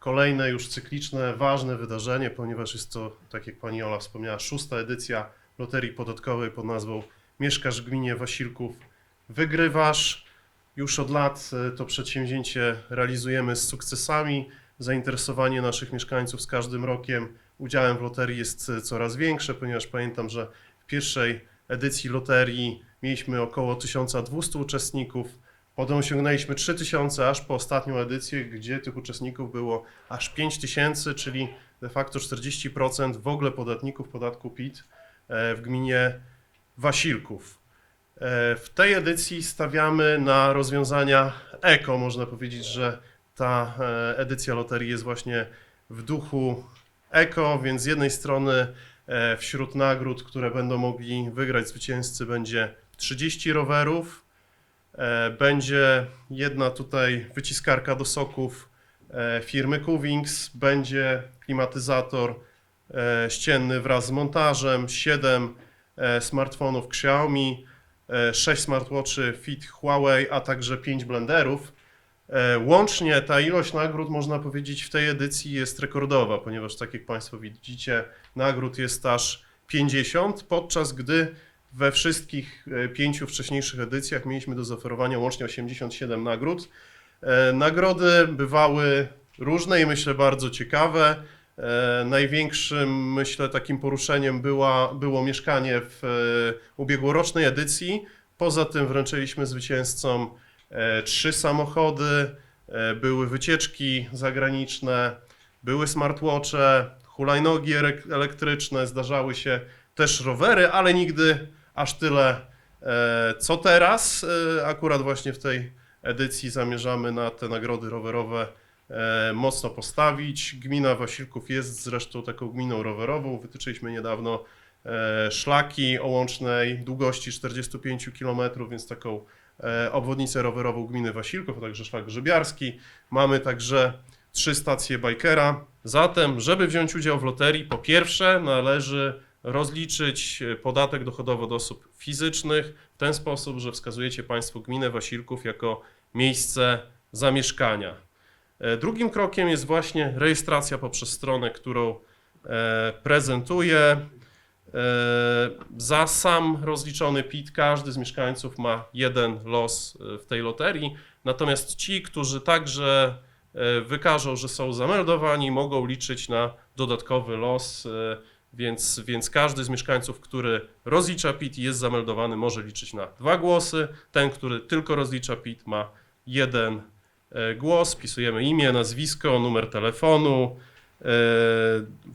kolejne już cykliczne, ważne wydarzenie, ponieważ jest to, tak jak pani Ola wspomniała, szósta edycja loterii podatkowej pod nazwą Mieszkasz w gminie Wasilków, wygrywasz. Już od lat e, to przedsięwzięcie realizujemy z sukcesami. Zainteresowanie naszych mieszkańców z każdym rokiem udziałem w loterii jest e, coraz większe, ponieważ pamiętam, że w pierwszej edycji loterii mieliśmy około 1200 uczestników. Potem osiągnęliśmy 3000 aż po ostatnią edycję, gdzie tych uczestników było aż 5000, czyli de facto 40% w ogóle podatników podatku PIT e, w gminie Wasilków. E, W tej edycji stawiamy na rozwiązania eko. Można powiedzieć, że ta e, edycja loterii jest właśnie w duchu eko, więc z jednej strony wśród nagród, które będą mogli wygrać zwycięzcy, będzie 30 rowerów. E, Będzie jedna tutaj wyciskarka do soków e, firmy Cuvings, będzie klimatyzator e, ścienny wraz z montażem, 7 e, smartfonów Xiaomi, 6 smartwatchy Fit Huawei, a także 5 blenderów. Łącznie ta ilość nagród, można powiedzieć, w tej edycji jest rekordowa, ponieważ tak jak Państwo widzicie, nagród jest aż 50, podczas gdy we wszystkich e, pięciu wcześniejszych edycjach mieliśmy do zaoferowania łącznie 87 nagród. E, Nagrody bywały różne i myślę bardzo ciekawe. E, Największym, myślę, takim poruszeniem była, było mieszkanie w ubiegłorocznej edycji. Poza tym wręczyliśmy zwycięzcom trzy samochody, były wycieczki zagraniczne, były smartwatche, hulajnogi elektryczne, zdarzały się też rowery, ale nigdy aż tyle e, co teraz. E, Akurat właśnie w tej edycji zamierzamy na te nagrody rowerowe e, mocno postawić. Gmina Wasilków jest zresztą taką gminą rowerową. Wytyczyliśmy niedawno szlaki o łącznej długości 45 km, więc taką obwodnicę rowerową gminy Wasilków, a także szlak grzybiarski. Mamy także trzy stacje bajkera. Zatem, żeby wziąć udział w loterii, po pierwsze należy rozliczyć e, podatek dochodowy od osób fizycznych w ten sposób, że wskazujecie Państwo gminę Wasilków jako miejsce zamieszkania. E, Drugim krokiem jest właśnie rejestracja poprzez stronę, którą e, prezentuję. Za sam rozliczony PIT każdy z mieszkańców ma jeden los w tej loterii, natomiast ci, którzy także wykażą, że są zameldowani, mogą liczyć na dodatkowy los, więc, więc każdy z mieszkańców, który rozlicza PIT i jest zameldowany, może liczyć na dwa głosy. Ten, który tylko rozlicza PIT, ma jeden e, głos. Wpisujemy imię, nazwisko, numer telefonu. e,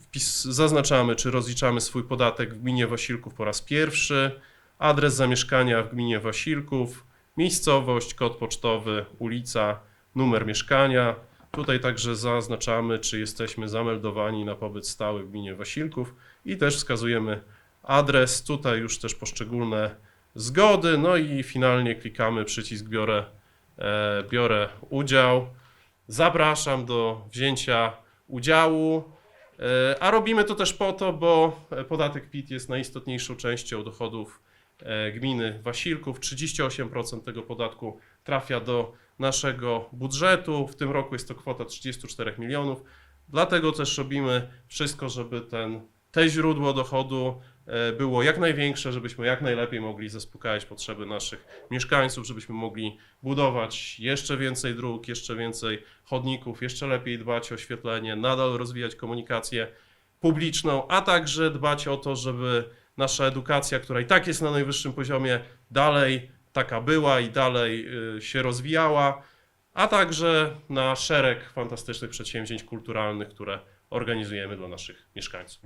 Wpis, zaznaczamy, czy rozliczamy swój podatek w gminie Wasilków po raz pierwszy, adres zamieszkania w gminie Wasilków, miejscowość, kod pocztowy, ulica, numer mieszkania. Tutaj także zaznaczamy, czy jesteśmy zameldowani na pobyt stały w gminie Wasilków i też wskazujemy adres. Tutaj już też poszczególne zgody. No i finalnie klikamy przycisk biorę, e, biorę udział. Zapraszam do wzięcia udziału. E, A robimy to też po to, bo podatek PIT jest najistotniejszą częścią dochodów gminy Wasilków. 38% tego podatku trafia do naszego budżetu. W tym roku jest to kwota 34 milionów. Dlatego też robimy wszystko, żeby ten, te źródło dochodu e, było jak największe, żebyśmy jak najlepiej mogli zaspokajać potrzeby naszych mieszkańców, żebyśmy mogli budować jeszcze więcej dróg, jeszcze więcej chodników, jeszcze lepiej dbać o oświetlenie, nadal rozwijać komunikację publiczną, a także dbać o to, żeby nasza edukacja, która i tak jest na najwyższym poziomie, dalej taka była i dalej y, się rozwijała, a także na szereg fantastycznych przedsięwzięć kulturalnych, które organizujemy dla naszych mieszkańców.